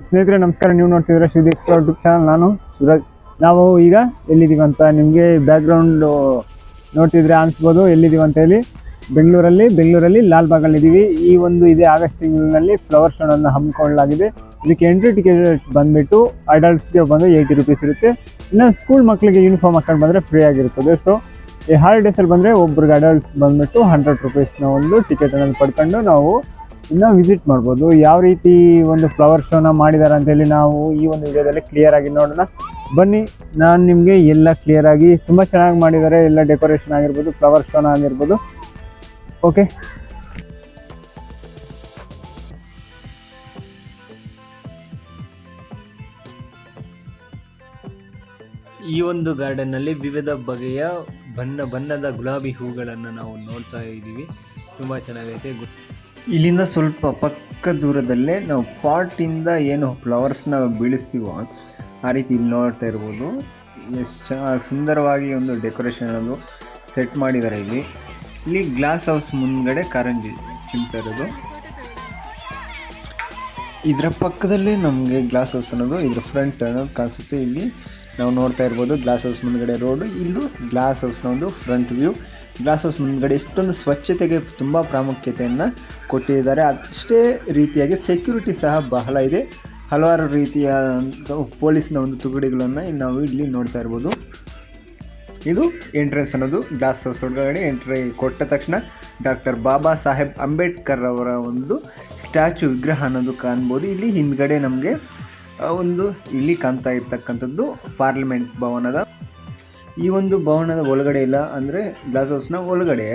ಸ್ನೇಹಿತರೆ, ನಮಸ್ಕಾರ. ನೀವು ನೋಡ್ತಿದ್ರೆ ಶ್ರೀ ಯೂಟ್ಯೂಬ್ ಚಾನಲ್ ನಾನು ಸುರಜ್. ನಾವು ಈಗ ಎಲ್ಲಿದ್ದೀವಿ ಅಂತ ನಿಮಗೆ ಬ್ಯಾಕ್ಗ್ರೌಂಡು ನೋಡ್ತಿದ್ರೆ ಅನಿಸ್ಬೋದು. ಎಲ್ಲಿದ್ದೀವಿ ಅಂತ ಹೇಳಿ ಬೆಂಗಳೂರಲ್ಲಿ ಬೆಂಗಳೂರಲ್ಲಿ ಲಾಲ್ ಬಾಗಲ್ಲಿ ಇದ್ದೀವಿ. ಈ ಒಂದು ಇದೇ ಆಗಸ್ಟ್ ತಿಂಗಳಿನಲ್ಲಿ ಫ್ಲವರ್ ಶೋನನ್ನು ಹಮ್ಮಿಕೊಳ್ಳಲಾಗಿದೆ. ಇದಕ್ಕೆ ಎಂಟ್ರಿ ಟಿಕೆಟ್ ಬಂದ್ಬಿಟ್ಟು ಅಡಲ್ಟ್ಸ್ಗೆ ಬಂದು ಏಯ್ಟಿ ರುಪೀಸ್ ಇರುತ್ತೆ. ಇನ್ನು ಸ್ಕೂಲ್ ಮಕ್ಕಳಿಗೆ ಯೂನಿಫಾರ್ಮ್ ಹಾಕೊಂಡು ಬಂದರೆ ಫ್ರೀ ಆಗಿರುತ್ತದೆ ಸೊ ಈ ಹಾಲಿಡೇಸಲ್ಲಿ ಬಂದರೆ ಒಬ್ರಿಗೆ ಅಡಲ್ಟ್ಸ್ ಬಂದುಬಿಟ್ಟು ಹಂಡ್ರೆಡ್ ರುಪೀಸ್ನ ಒಂದು ಟಿಕೆಟನ್ನು ಪಡ್ಕೊಂಡು ನಾವು ಇನ್ನು ವಿಸಿಟ್ ಮಾಡ್ಬೋದು. ಯಾವ ರೀತಿ ಒಂದು ಫ್ಲವರ್ ಶೋನ ಮಾಡಿದ್ದಾರೆ ಅಂತೇಳಿ ನಾವು ಈ ಒಂದು ವಿಡಿಯೋದಲ್ಲಿ ಕ್ಲಿಯರ್ ಆಗಿ ನೋಡೋಣ. ಬನ್ನಿ, ನಾನು ನಿಮಗೆ ಎಲ್ಲ ಕ್ಲಿಯರ್ ಆಗಿ ತುಂಬ ಚೆನ್ನಾಗಿ ಮಾಡಿದ್ದಾರೆ ಎಲ್ಲ ಡೆಕೋರೇಷನ್ ಆಗಿರ್ಬೋದು ಫ್ಲವರ್ ಶೋನ ಆಗಿರ್ಬೋದು. ಓಕೆ ಈ ಒಂದು ಗಾರ್ಡನ್ನಲ್ಲಿ ವಿವಿಧ ಬಗೆಯ ಬಣ್ಣ ಬಣ್ಣದ ಗುಲಾಬಿ ಹೂಗಳನ್ನು ನಾವು ನೋಡ್ತಾ ಇದ್ದೀವಿ. ತುಂಬ ಚೆನ್ನಾಗೈತೆ. ಇಲ್ಲಿಂದ ಸ್ವಲ್ಪ ಪಕ್ಕ ದೂರದಲ್ಲೇ ನಾವು ಪಾಟಿಂದ ಏನು ಫ್ಲವರ್ಸ್ನ ಬೀಳಿಸ್ತೀವೋ ಆ ರೀತಿ ಇಲ್ಲಿ ನೋಡ್ತಾ ಇರ್ಬೋದು. ಎಷ್ಟು ಚೆನ್ನಾಗಿ ಸುಂದರವಾಗಿ ಒಂದು ಡೆಕೋರೇಷನ್ ಅನ್ನೋದು ಸೆಟ್ ಮಾಡಿದ್ದಾರೆ ಇಲ್ಲಿ. ಇಲ್ಲಿ ಗ್ಲಾಸ್ ಹೌಸ್ ಮುಂದ್ಗಡೆ ಕಾರಂಜಿ ಚಿಂತ ಇರೋದು. ಇದರ ಪಕ್ಕದಲ್ಲೇ ನಮಗೆ ಗ್ಲಾಸ್ ಹೌಸ್ ಅನ್ನೋದು, ಇದ್ರ ಫ್ರಂಟ್ ಅನ್ನೋದು ಕಾಣಿಸುತ್ತೆ. ಇಲ್ಲಿ ನಾವು ನೋಡ್ತಾ ಇರ್ಬೋದು ಗ್ಲಾಸ್ ಹೌಸ್ ಮುಂದ್ಗಡೆ ರೋಡು. ಇಲ್ಲಿ ಗ್ಲಾಸ್ ಹೌಸ್ನ ಒಂದು ಫ್ರಂಟ್ ವ್ಯೂ. ಗ್ಲಾಸ್ ಹೌಸ್ ಮುಂದ್ಗಡೆ ಇಷ್ಟೊಂದು ಸ್ವಚ್ಛತೆಗೆ ತುಂಬ ಪ್ರಾಮುಖ್ಯತೆಯನ್ನು ಕೊಟ್ಟಿದ್ದಾರೆ. ಅಷ್ಟೇ ರೀತಿಯಾಗಿ ಸೆಕ್ಯೂರಿಟಿ ಸಹ ಬಹಳ ಇದೆ. ಹಲವಾರು ರೀತಿಯ ಪೊಲೀಸ್ನ ಒಂದು ತುಗಡಿಗಳನ್ನು ನಾವು ಇಲ್ಲಿ ನೋಡ್ತಾ ಇರ್ಬೋದು. ಇದು ಎಂಟ್ರೆನ್ಸ್ ಅನ್ನೋದು ಗ್ಲಾಸ್ ಹೌಸ್ ಒಳಗಡೆ ಎಂಟ್ರಿ ಕೊಟ್ಟ ತಕ್ಷಣ ಡಾಕ್ಟರ್ ಬಾಬಾ ಸಾಹೇಬ್ ಅಂಬೇಡ್ಕರ್ ಅವರ ಒಂದು ಸ್ಟ್ಯಾಚು ವಿಗ್ರಹ ಅನ್ನೋದು ಕಾಣ್ಬೋದು. ಇಲ್ಲಿ ಹಿಂದ್ಗಡೆ ನಮಗೆ ಒಂದು ಇಲ್ಲಿ ಕಾಣ್ತಾ ಇರ್ತಕ್ಕಂಥದ್ದು ಪಾರ್ಲಿಮೆಂಟ್ ಭವನದ ಈ ಒಂದು ಭವನದ ಒಳಗಡೆ ಇಲ್ಲ ಅಂದರೆ ಗ್ಲಾಸ್ ಹೌಸ್ನ ಒಳಗಡೆ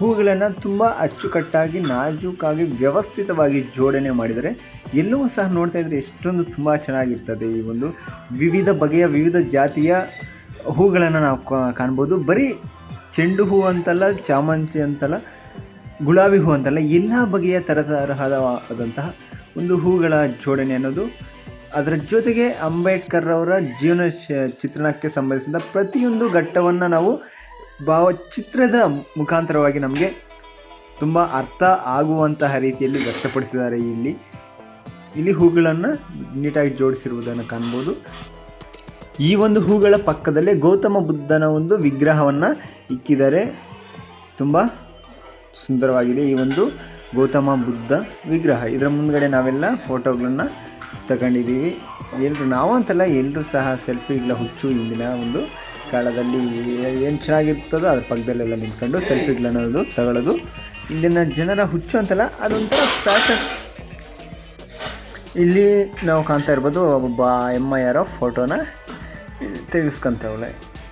ಹೂಗಳನ್ನು ತುಂಬ ಅಚ್ಚುಕಟ್ಟಾಗಿ, ನಾಜೂಕಾಗಿ, ವ್ಯವಸ್ಥಿತವಾಗಿ ಜೋಡಣೆ ಮಾಡಿದರೆ ಎಲ್ಲವೂ ಸಹ ನೋಡ್ತಾ ಇದ್ರೆ ಎಷ್ಟೊಂದು ತುಂಬ ಚೆನ್ನಾಗಿರ್ತದೆ ಈ ಒಂದು ವಿವಿಧ ಬಗೆಯ, ವಿವಿಧ ಜಾತಿಯ ಹೂಗಳನ್ನು ನಾವು ಕಾಣ್ಬೋದು. ಬರೀ ಚೆಂಡು ಹೂ ಅಂತಲ್ಲ ಚಾಮಂತಿ ಅಂತಲ್ಲ, ಗುಲಾಬಿ ಹೂ ಅಂತಲ್ಲ, ಎಲ್ಲ ಬಗೆಯ ತರತರಹವಾದಂತಹ ಒಂದು ಹೂಗಳ ಜೋಡಣೆ ಅನ್ನೋದು ಅದರ ಜೊತೆಗೆ ಅಂಬೇಡ್ಕರ್ ಅವರ ಜೀವನ ಚಿತ್ರಣಕ್ಕೆ ಸಂಬಂಧಿಸಿದ ಪ್ರತಿಯೊಂದು ಘಟ್ಟವನ್ನು ನಾವು ಭಾವಚಿತ್ರದ ಮುಖಾಂತರವಾಗಿ ನಮಗೆ ತುಂಬ ಅರ್ಥ ಆಗುವಂತಹ ರೀತಿಯಲ್ಲಿ ವ್ಯಕ್ತಪಡಿಸಿದ್ದಾರೆ ಇಲ್ಲಿ. ಇಲ್ಲಿ ಹೂಗಳನ್ನು ನೀಟಾಗಿ ಜೋಡಿಸಿರುವುದನ್ನು ಕಾಣ್ಬೋದು. ಈ ಒಂದು ಹೂಗಳ ಪಕ್ಕದಲ್ಲೇ ಗೌತಮ ಬುದ್ಧನ ಒಂದು ವಿಗ್ರಹವನ್ನು ಇಕ್ಕಿದ್ದಾರೆ. ತುಂಬ ಸುಂದರವಾಗಿದೆ ಈ ಒಂದು ಗೌತಮ ಬುದ್ಧ ವಿಗ್ರಹ. ಇದರ ಮುಂದ್ಗಡೆ ನಾವೆಲ್ಲ ಫೋಟೋಗಳನ್ನು ತಗೊಂಡಿದ್ದೀವಿ. ಎಲ್ಲರೂ ನಾವು ಅಂತಲ್ಲ ಎಲ್ಲರೂ ಸಹ ಸೆಲ್ಫಿಗಳ ಹುಚ್ಚು ಇಂದಿನ ಒಂದು ಕಾಲದಲ್ಲಿ ಏನು ಚೆನ್ನಾಗಿರ್ತದೋ ಅದ್ರ ಪಕ್ಕದಲ್ಲೆಲ್ಲ ನಿಂತ್ಕೊಂಡು ಸೆಲ್ಫಿಗಳನ್ನೋದು ತಗೊಳ್ಳೋದು ಇಂದಿನ ಜನರ ಹುಚ್ಚು ಅಂತಲ್ಲ, ಅದೊಂಥರ ಫ್ಯಾಷನ್ ಇಲ್ಲಿ ನಾವು ಕಾಣ್ತಾ ಇರ್ಬೋದು ಒಬ್ಬ ಎಮ್ಮ ಯಾರೋ ಫೋಟೋನ ತೆಗೆಸ್ಕೊಂತವಳೆ.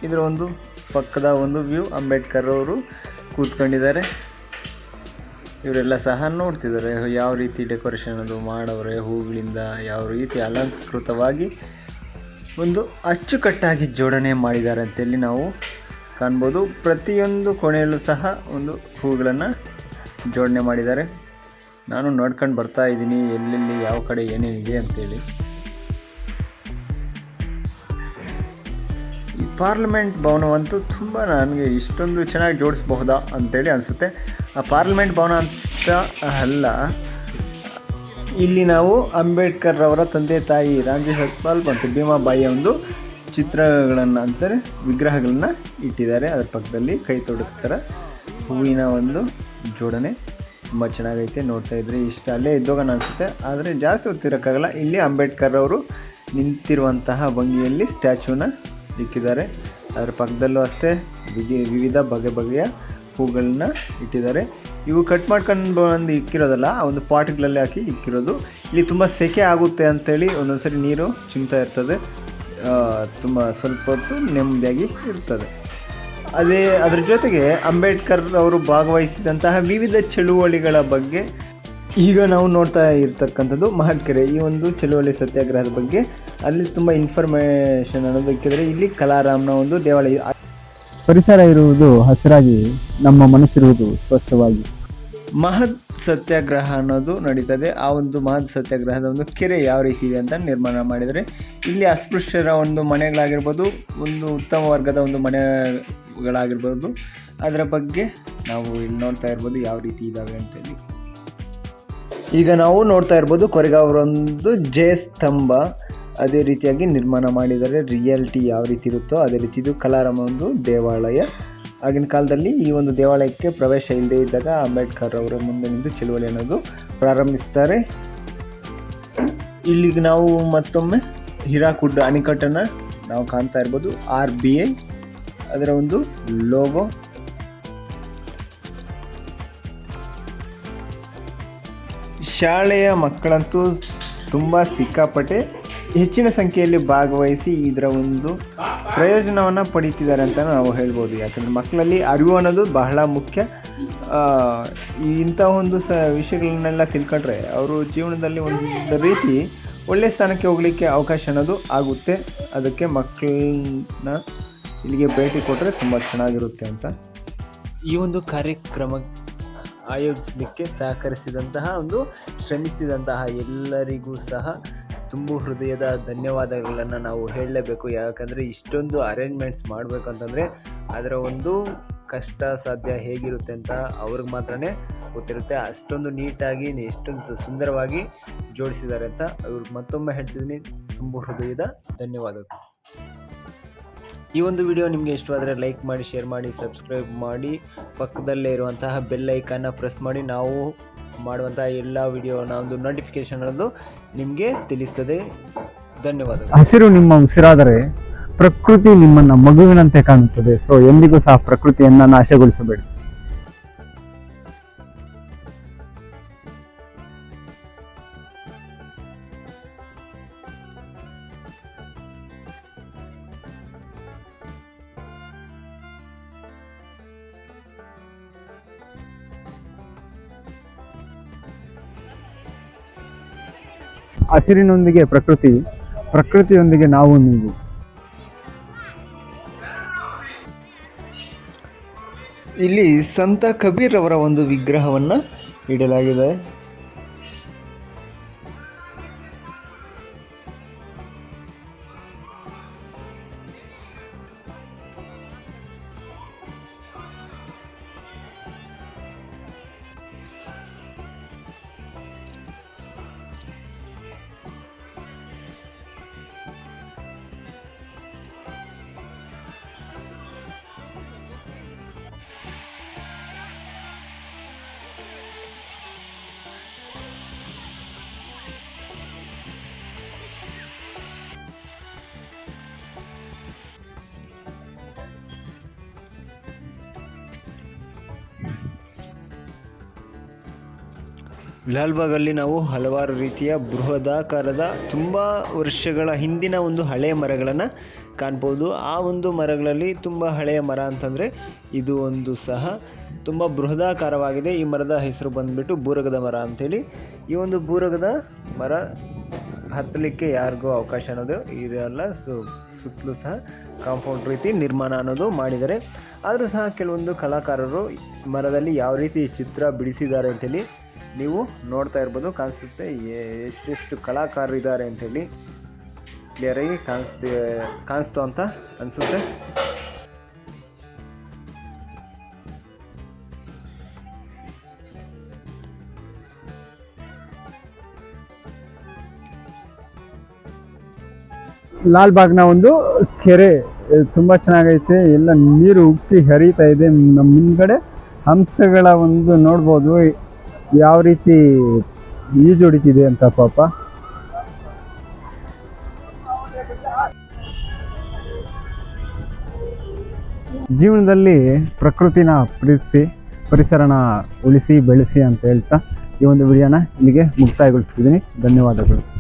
ಇದರ ಒಂದು ಪಕ್ಕದ ಒಂದು ವ್ಯೂ ಅಂಬೇಡ್ಕರ್ ಅವರು ಕೂತ್ಕೊಂಡಿದ್ದಾರೆ. ಇವರೆಲ್ಲ ಸಹ ನೋಡ್ತಿದ್ದಾರೆ ಯಾವ ರೀತಿ ಡೆಕೋರೇಷನ್ ಅದು ಮಾಡವ್ರೆ ಹೂಗಳಿಂದ ಯಾವ ರೀತಿ ಅಲಂಕೃತವಾಗಿ ಒಂದು ಅಚ್ಚುಕಟ್ಟಾಗಿ ಜೋಡಣೆ ಮಾಡಿದ್ದಾರೆ ಅಂತೇಳಿ ನಾವು ಕಾಣ್ಬೋದು. ಪ್ರತಿಯೊಂದು ಕೊನೆಯಲ್ಲೂ ಸಹ ಒಂದು ಹೂಗಳನ್ನು ಜೋಡಣೆ ಮಾಡಿದ್ದಾರೆ. ನಾನು ನೋಡ್ಕೊಂಡು ಬರ್ತಾ ಇದ್ದೀನಿ, ಎಲ್ಲೆಲ್ಲಿ ಯಾವ ಕಡೆ ಏನೇನಿದೆ ಅಂತೇಳಿ. ಪಾರ್ಲಿಮೆಂಟ್ ಭವನವಂತೂ ತುಂಬ ನನಗೆ ಇಷ್ಟೊಂದು ಚೆನ್ನಾಗಿ ಜೋಡಿಸ್ಬಹುದಾ ಅಂತೇಳಿ ಅನಿಸುತ್ತೆ. ಆ ಪಾರ್ಲಿಮೆಂಟ್ ಭವನ ಅಂತ ಅಲ್ಲ, ಇಲ್ಲಿ ನಾವು ಅಂಬೇಡ್ಕರ್ ಅವರ ತಂದೆ ತಾಯಿ ರಾಮ್ಜಿ ಸತ್ಪಾಲ್ ಮತ್ತು ಭೀಮಾಬಾಯಿಯ ಒಂದು ಚಿತ್ರಗಳನ್ನು ಅಂತಾರೆ, ವಿಗ್ರಹಗಳನ್ನು ಇಟ್ಟಿದ್ದಾರೆ. ಅದರ ಪಕ್ಕದಲ್ಲಿ ಕೈ ತೊಡಗ್ತಾರೆ ಹೂವಿನ ಒಂದು ಜೋಡಣೆ ತುಂಬ ಚೆನ್ನಾಗೈತೆ, ನೋಡ್ತಾ ಇದ್ರೆ ಇಷ್ಟ. ಅಲ್ಲೇ ಇದ್ದೋಗೋಣ ಅನಿಸುತ್ತೆ. ಆದರೆ ಜಾಸ್ತಿ ಹೊತ್ತಿರೋಕ್ಕಾಗಲ್ಲ. ಇಲ್ಲಿ ಅಂಬೇಡ್ಕರ್ ಅವರು ನಿಂತಿರುವಂತಹ ಭಂಗಿಯಲ್ಲಿ ಸ್ಟ್ಯಾಚ್ಯೂನ ಇಕ್ಕಿದ್ದಾರೆ. ಅದರ ಪಕ್ಕದಲ್ಲೂ ಅಷ್ಟೇ ವಿವಿಧ ಬಗೆ ಬಗೆಯ ಹೂಗಳನ್ನ ಇಟ್ಟಿದ್ದಾರೆ. ಇವು ಕಟ್ ಮಾಡ್ಕೊಂಡು ಬಂದು ಇಕ್ಕಿರೋದಲ್ಲ, ಆ ಒಂದು ಪಾಟ್ಗಳಲ್ಲಿ ಹಾಕಿ ಇಕ್ಕಿರೋದು. ಇಲ್ಲಿ ತುಂಬ ಸೆಕೆ ಆಗುತ್ತೆ ಅಂತೇಳಿ ಒಂದೊಂದ್ಸರಿ ನೀರು ಚಿಮ್ತಾ ಇರ್ತದೆ. ತುಂಬ ಸ್ವಲ್ಪ ಹೊತ್ತು ನೆಮ್ಮದಿಯಾಗಿ ಇರ್ತದೆ. ಅದೇ ಅದರ ಜೊತೆಗೆ ಅಂಬೇಡ್ಕರ್ ಅವರು ಭಾಗವಹಿಸಿದಂತಹ ವಿವಿಧ ಚಳುವಳಿಗಳ ಬಗ್ಗೆ ಈಗ ನಾವು ನೋಡ್ತಾ ಇರ್ತಕ್ಕಂಥದ್ದು ಮಹಟ್ಕೆರೆ ಈ ಒಂದು ಚಳುವಳಿ ಸತ್ಯಾಗ್ರಹದ ಬಗ್ಗೆ ಅಲ್ಲಿ ತುಂಬ ಇನ್ಫಾರ್ಮೇಷನ್ ಅನ್ನೋದಕ್ಕಿದ್ರೆ ಇಲ್ಲಿ ಕಲಾರಾಮ್ನ ಒಂದು ದೇವಾಲಯ ಪರಿಸರ ಇರುವುದು ಹಸಿರಾಗಿ ನಮ್ಮ ಮನಸ್ಸಿರುವುದು ಸ್ವಚ್ಛವಾಗಿ. ಮಹತ್ ಸತ್ಯಾಗ್ರಹ ಅನ್ನೋದು ನಡೀತದೆ. ಆ ಒಂದು ಮಹತ್ ಸತ್ಯಾಗ್ರಹದ ಒಂದು ಕೆರೆ ಯಾವ ರೀತಿ ಇದೆ ಅಂತ ನಿರ್ಮಾಣ ಮಾಡಿದರೆ ಇಲ್ಲಿ ಅಸ್ಪೃಶ್ಯರ ಒಂದು ಮನೆಗಳಾಗಿರ್ಬೋದು ಒಂದು ಉತ್ತಮ ವರ್ಗದ ಒಂದು ಮನೆಗಳಾಗಿರ್ಬೋದು ಅದರ ಬಗ್ಗೆ ನಾವು ಇಲ್ಲಿ ನೋಡ್ತಾ ಇರ್ಬೋದು ಯಾವ ರೀತಿ ಇದ್ದಾವೆ ಅಂತೇಳಿ. ಈಗ ನಾವು ನೋಡ್ತಾ ಇರ್ಬೋದು ಕೊರೆಗಾವರೊಂದು ಜಯ ಸ್ತಂಭ ಅದೇ ರೀತಿಯಾಗಿ ನಿರ್ಮಾಣ ಮಾಡಿದರೆ ರಿಯಾಲಿಟಿ ಯಾವ ರೀತಿ ಇರುತ್ತೋ ಅದೇ ರೀತಿ ಇದು ಕಲಾರಾಮ ಒಂದು ದೇವಾಲಯ. ಆಗಿನ ಕಾಲದಲ್ಲಿ ಈ ಒಂದು ದೇವಾಲಯಕ್ಕೆ ಪ್ರವೇಶ ಇಲ್ಲದೆ ಇದ್ದಾಗ ಅಂಬೇಡ್ಕರ್ ಅವರ ಮುಂದೆ ನಿಂತು ಚಳುವಳಿ ಅನ್ನೋದು ಪ್ರಾರಂಭಿಸ್ತಾರೆ. ಇಲ್ಲಿಗೆ ನಾವು ಮತ್ತೊಮ್ಮೆ ಹಿರಾಕುಡ್ ಅಣೆಕಟ್ಟನ್ನು ನಾವು ಕಾಣ್ತಾ ಇರ್ಬೋದು, ಆರ್ ಬಿ ಐ ಅದರ ಒಂದು ಲೋಗೋ. ಶಾಲೆಯ ಮಕ್ಕಳಂತೂ ತುಂಬ ಸಿಕ್ಕಾಪಟ್ಟೆ ಹೆಚ್ಚಿನ ಸಂಖ್ಯೆಯಲ್ಲಿ ಭಾಗವಹಿಸಿ ಇದರ ಒಂದು ಪ್ರಯೋಜನವನ್ನು ಪಡೀತಿದ್ದಾರೆ ಅಂತ ನಾವು ಹೇಳ್ಬೋದು. ಯಾಕಂದರೆ ಮಕ್ಕಳಲ್ಲಿ ಅರಿವು ಅನ್ನೋದು ಬಹಳ ಮುಖ್ಯ. ಇಂಥ ಒಂದು ಸ ವಿಷಯಗಳನ್ನೆಲ್ಲ ತಿಳ್ಕೊಂಡ್ರೆ ಅವರು ಜೀವನದಲ್ಲಿ ಒಂದು ರೀತಿ ಒಳ್ಳೆಯ ಸ್ಥಾನಕ್ಕೆ ಹೋಗಲಿಕ್ಕೆ ಅವಕಾಶ ಅನ್ನೋದು ಆಗುತ್ತೆ. ಅದಕ್ಕೆ ಮಕ್ಕಳನ್ನ ಇಲ್ಲಿಗೆ ಭೇಟಿ ಕೊಟ್ಟರೆ ತುಂಬ ಚೆನ್ನಾಗಿರುತ್ತೆ ಅಂತ. ಈ ಒಂದು ಕಾರ್ಯಕ್ರಮ ಆಯೋಜಿಸಲಿಕ್ಕೆ ಸಹಕರಿಸಿದಂತಹ ಒಂದು ಶ್ರಮಿಸಿದಂತಹ ಎಲ್ಲರಿಗೂ ಸಹ ತುಂಬು ಹೃದಯದ ಧನ್ಯವಾದಗಳನ್ನು ನಾವು ಹೇಳಲೇಬೇಕು. ಯಾಕಂದರೆ ಇಷ್ಟೊಂದು ಅರೇಂಜ್ಮೆಂಟ್ಸ್ ಮಾಡಬೇಕು ಅಂತಂದರೆ ಅದರ ಒಂದು ಕಷ್ಟ ಸಾಧ್ಯ ಹೇಗಿರುತ್ತೆ ಅಂತ ಅವ್ರಿಗೆ ಮಾತ್ರ ಗೊತ್ತಿರುತ್ತೆ. ಅಷ್ಟೊಂದು ನೀಟಾಗಿ, ಎಷ್ಟೊಂದು ಸುಂದರವಾಗಿ ಜೋಡಿಸಿದ್ದಾರೆ ಅಂತ ಅವ್ರಿಗೆ ಮತ್ತೊಮ್ಮೆ ಹೇಳ್ತಿದ್ದೀನಿ. ತುಂಬ ಹೃದಯದ ಧನ್ಯವಾದಗಳು. ಈ ಒಂದು ವಿಡಿಯೋ ನಿಮಗೆ ಇಷ್ಟವಾದರೆ ಲೈಕ್ ಮಾಡಿ ಶೇರ್ ಮಾಡಿ ಸಬ್ಸ್ಕ್ರೈಬ್ ಮಾಡಿ, ಪಕ್ಕದಲ್ಲೇ ಇರುವಂತಹ ಬೆಲ್ ಐಕನ್ನ ಪ್ರೆಸ್ ಮಾಡಿ. ನಾವು ಮಾಡುವಂತಹ ಎಲ್ಲ ವಿಡಿಯೋನ ಒಂದು ನೋಟಿಫಿಕೇಶನ್ ಅನ್ನೋದು ನಿಮಗೆ ತಿಳಿಸ್ತದೆ. ಧನ್ಯವಾದ ಹಸಿರು ನಿಮ್ಮ ಉಸಿರಾದರೆ ಪ್ರಕೃತಿ ನಿಮ್ಮನ್ನ ಮಗುವಿನಂತೆ ಕಾಣುತ್ತದೆ. ಸೊ ಎಂದಿಗೂ ಸಹ ಪ್ರಕೃತಿಯನ್ನ ನಾಶಗೊಳಿಸಬೇಡಿ. ಹಸಿರಿನೊಂದಿಗೆ ಪ್ರಕೃತಿ ಪ್ರಕೃತಿಯೊಂದಿಗೆ ನಾವು ನೀವು. ಇಲ್ಲಿ ಸಂತ ಕಬೀರ್ ಅವರ ಒಂದು ವಿಗ್ರಹವನ್ನು ಇಡಲಾಗಿದೆ. ಲಾಲ್ಬಾಗಲ್ಲಿ ನಾವು ಹಲವಾರು ರೀತಿಯ ಬೃಹದಾಕಾರದ ತುಂಬ ವರ್ಷಗಳ ಹಿಂದಿನ ಒಂದು ಹಳೆಯ ಮರಗಳನ್ನು ಕಾಣ್ಬೋದು. ಆ ಒಂದು ಮರಗಳಲ್ಲಿ ತುಂಬ ಹಳೆಯ ಮರ ಅಂತಂದರೆ ಇದು ಒಂದು ಸಹ ತುಂಬ ಬೃಹದಾಕಾರವಾಗಿದೆ. ಈ ಮರದ ಹೆಸರು ಬಂದುಬಿಟ್ಟು ಬೂರಗದ ಮರ ಅಂಥೇಳಿ ಈ ಒಂದು ಬೂರಗದ ಮರ ಹತ್ತಲಿಕ್ಕೆ ಯಾರಿಗೂ ಅವಕಾಶ ಅನ್ನೋದು ಇದೆಲ್ಲ ಸೊ, ಸುತ್ತಲೂ ಸಹ ಕಾಂಪೌಂಡ್ ರೀತಿ ನಿರ್ಮಾಣ ಅನ್ನೋದು ಮಾಡಿದ್ದಾರೆ. ಆದರೂ ಸಹ ಕೆಲವೊಂದು ಕಲಾಕಾರರು ಮರದಲ್ಲಿ ಯಾವ ರೀತಿ ಚಿತ್ರ ಬಿಡಿಸಿದ್ದಾರೆ ಅಂತೇಳಿ ನೀವು ನೋಡ್ತಾ ಇರ್ಬೋದು, ಕಾಣಿಸುತ್ತೆ. ಎ- ಇದ್ದಾರೆ ಕಲಾಕಾರರಿದ್ದಾರೆ ಅಂತೇಳಿ ಕ್ಲಿಯರಾಗಿ ಕಾಣಿಸ್ತಿ, ಕಾಣಿಸ್ತು ಅಂತ ಅನಿಸುತ್ತೆ. ಲಾಲ್ಬಾಗ್ನ ಒಂದು ಕೆರೆ ತುಂಬಾ ಚೆನ್ನಾಗೈತೆ. ಎಲ್ಲ ನೀರು ಉಕ್ಕಿ ಹರಿತಾ ಇದೆ. ನಮ್ಮ ಮುಂದ್ಗಡೆ ಹಂಸಗಳ ಒಂದು ನೋಡ್ಬೋದು. ಯಾವ ರೀತಿ ಈಜು ಹೊಡಿತಿದೆ ಅಂತ ಪಾಪ. ಜೀವನದಲ್ಲಿ ಪ್ರಕೃತಿನ ಪ್ರೀತಿಸಿ ಪರಿಸರನ ಉಳಿಸಿ, ಬೆಳೆಸಿ ಅಂತ ಹೇಳ್ತಾ ಈ ಒಂದು ವಿಡಿಯೋನ ಇಲ್ಲಿಗೆ ಮುಕ್ತಾಯಗೊಳಿಸ್ತಿದ್ದೀನಿ. ಧನ್ಯವಾದಗಳು.